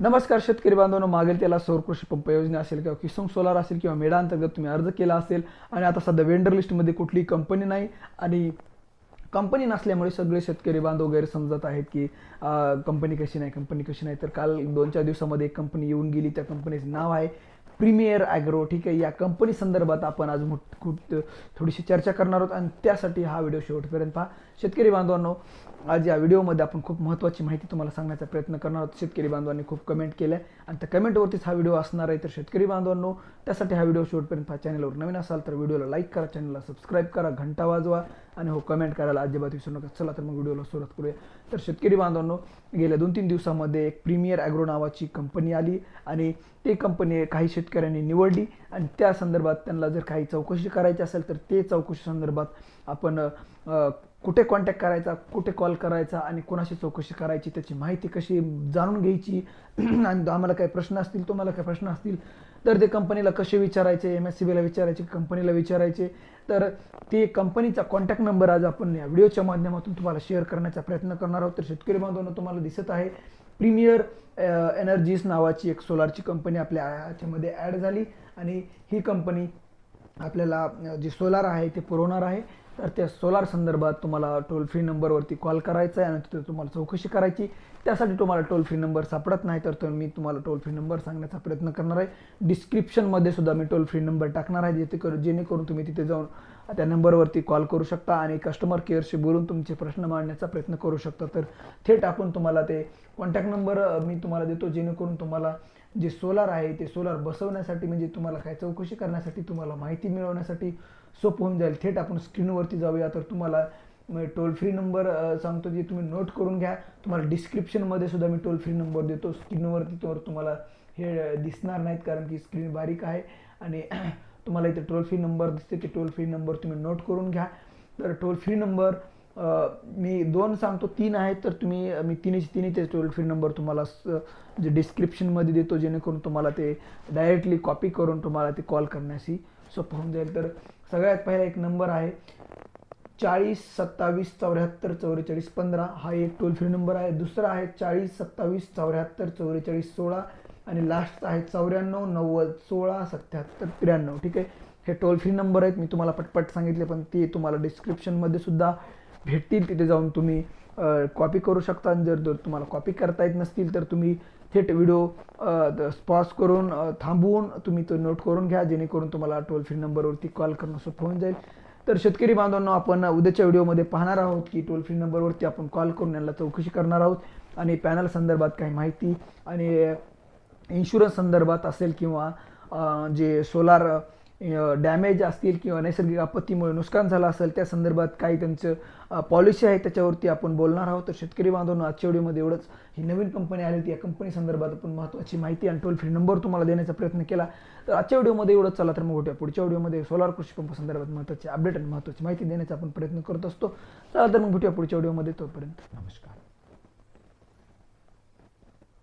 नमस्कार शेतकरी बांधवांनो मागेल त्याला सौर कृषी पंप योजना असेल किंवा किसम सोलार असेल किंवा मेडा अंतर्गत तुम्ही अर्ज केला असेल आणि आता सध्या वेंडर लिस्टमध्ये कुठलीही कंपनी नाही आणि कंपनी नसल्यामुळे सगळे शेतकरी बांधव वगैरे समजत आहेत की कंपनी कशी नाही कंपनी कशी नाही. तर काल दोन चार दिवसामध्ये एक कंपनी येऊन गेली. त्या कंपनीचं नाव आहे प्रीमियर ॲग्रो ठीक आहे या कंपनी संदर्भात आपण आज मोठ खूप थोडीशी चर्चा करणार आहोत आणि त्यासाठी हा व्हिडिओ शेवटपर्यंत पहा. शेतकरी बांधवांनो आज या व्हिडिओमध्ये आपण खूप महत्त्वाची माहिती तुम्हाला सांगण्याचा प्रयत्न करणार आहोत. शेतकरी बांधवांनी खूप कमेंट केल्या. आणि त्या कमेंटवरतीच हा व्हिडिओ असणार आहे. तर शेतकरी बांधवांनो त्यासाठी हा व्हिडिओ शेवटपर्यंत चॅनलवर नवीन असाल तर व्हिडिओला लाईक करा चॅनलला सबस्क्राईब करा घंटा वाजवा आणि हो कमेंट करायला अजिबात विसरू नका. चला तर मग व्हिडिओला सुरुवात करूया. तर शेतकरी बांधवांनो गेल्या दोन तीन दिवसामध्ये एक प्रीमियर ॲग्रो नावाची कंपनी आली आणि ती कंपनी काही शेतकऱ्यांनी निवडली आणि त्या संदर्भात त्यांना जर काही चौकशी करायची असेल तर ते चौकशी संदर्भात आपण कुठे कॉन्टॅक्ट करायचा कुठे कॉल करायचा आणि कोणाशी चौकशी करायची त्याची माहिती कशी जाणून घ्यायची? आणि आम्हाला काही प्रश्न असतील तुम्हाला काही प्रश्न असतील तर ते कंपनीला कसे विचारायचे एम एस सी बीला विचारायचे कंपनीला विचारायचे. तर ते कंपनीचा कॉन्टॅक्ट नंबर आज आपण या व्हिडिओच्या माध्यमातून तुम्हाला शेअर करण्याचा प्रयत्न करणार आहोत. तर शेतकरी बांधवांना तुम्हाला दिसत आहे प्रीमियर एनर्जीज नावाची एक सोलारची कंपनी आपल्या याच्यामध्ये ॲड झाली. आणि ही कंपनी आपल्याला जी जे सोलार आहे ते पुरवणार आहे. तर त्या सोलार संदर्भात तुम्हाला टोल फ्री नंबरवरती कॉल करायचा आहे आणि तिथे तुम्हाला चौकशी करायची. त्यासाठी तुम्हाला टोल फ्री नंबर सापडत नाही तर तर मी तुम्हाला टोल फ्री नंबर सांगण्याचा प्रयत्न करणार आहे. डिस्क्रिप्शनमध्ये सुद्धा मी टोल फ्री नंबर टाकणार आहे जेथे करू जेणेकरून तुम्ही तिथे जाऊन त्या नंबरवरती कॉल करू शकता आणि कस्टमर केअरशी बोलून तुमचे प्रश्न मांडण्याचा प्रयत्न करू शकता. तर थेट आपण तुम्हाला ते कॉन्टॅक्ट नंबर मी तुम्हाला देतो जेणेकरून तुम्हाला जे सोलार आहे ते सोलार बसवण्यासाठी म्हणजे तुम्हाला काय चौकशी करण्यासाठी तुम्हाला माहिती मिळवण्यासाठी सोपं होऊन जाईल. थेट आपण स्क्रीनवरती जाऊया. तर तुम्हाला टोल फ्री नंबर सांगतो जे तुम्ही नोट करून घ्या. तुम्हाला डिस्क्रिप्शनमध्ये सुद्धा मी टोल फ्री नंबर देतो. स्क्रीनवरती तर तुम्हाला हे दिसणार नाहीत कारण की स्क्रीन बारीक आहे. आणि तुम्हाला इथे टोल फ्री नंबर दिसते. ते टोल फ्री नंबर तुम्ही नोट करून घ्या. तर टोल फ्री नंबर मी दोन सांगतो तीन आहेत तर तुम्ही मी तिन्ही तिन्ही ते टोल फ्री नंबर तुम्हाला जे डिस्क्रिप्शनमध्ये देतो जेणेकरून तुम्हाला ते डायरेक्टली कॉपी करून तुम्हाला ते कॉल करण्याशी सोपं होऊन जाईल. तर सगळ्यात पहिला एक नंबर आहे चाळीस सत्तावीस चौऱ्याहत्तर चौवेचाळीस पंधरा. हा एक टोल फ्री नंबर आहे. दुसरा आहे चाळीस सत्तावीस चौऱ्याहत्तर चौवेचाळीस सोळा. आणि लास्ट आहे चौऱ्याण्णव नव्वद सोळा सत्याहत्तर त्र्याण्णव. ठीक आहे? हे टोल फ्री नंबर आहेत. मी तुम्हाला पटपट सांगितले पण ते तुम्हाला डिस्क्रिप्शनमध्ये सुद्धा भेटतील तिथे जाऊन तुम्ही कॉपी करू शकता. आणि जर जर तुम्हाला कॉपी करता येत नसतील तर तुम्ही थेट व्हिडिओ पॉज करून थांबवून तुम्ही तो नोट करून घ्या. जेणेकरून तुम्हाला टोल फ्री नंबरवरती कॉल करणं सोपं होऊन जाईल. तर शेतकरी बांधवांना आपण उद्याच्या व्हिडिओमध्ये पाहणार आहोत की टोल फ्री नंबरवरती आपण कॉल करून यांना चौकशी करणार आहोत. आणि पॅनल संदर्भात काही माहिती आणि इन्शुरन्स संदर्भात असेल किंवा जे सोलार डॅमेज असतील किंवा नैसर्गिक आपत्तीमुळे नुकसान झालं असेल त्या संदर्भात काही त्यांचं पॉलिसी आहे त्याच्यावरती आपण बोलणार आहोत. तर शेतकरी बांधवांनो आजच्या व्हिडिओमध्ये एवढंच. ही नवीन कंपनी आली होती. या कंपनी संदर्भात आपण महत्त्वाची माहिती आणि टोल फ्री नंबर तुम्हाला देण्याचा प्रयत्न केला. तर आजच्या व्हिडिओमध्ये एवढंच. चला तर मग उठ्या. पुढच्या व्हिडिओमध्ये सोलार कृषी पंप संदर्भात महत्त्वाची अपडेट आणि महत्त्वाची माहिती देण्याचा आपण प्रयत्न करत असतो. चला तर मग भेटूया पुढच्या व्हिडिओमध्ये तोपर्यंत. नमस्कार.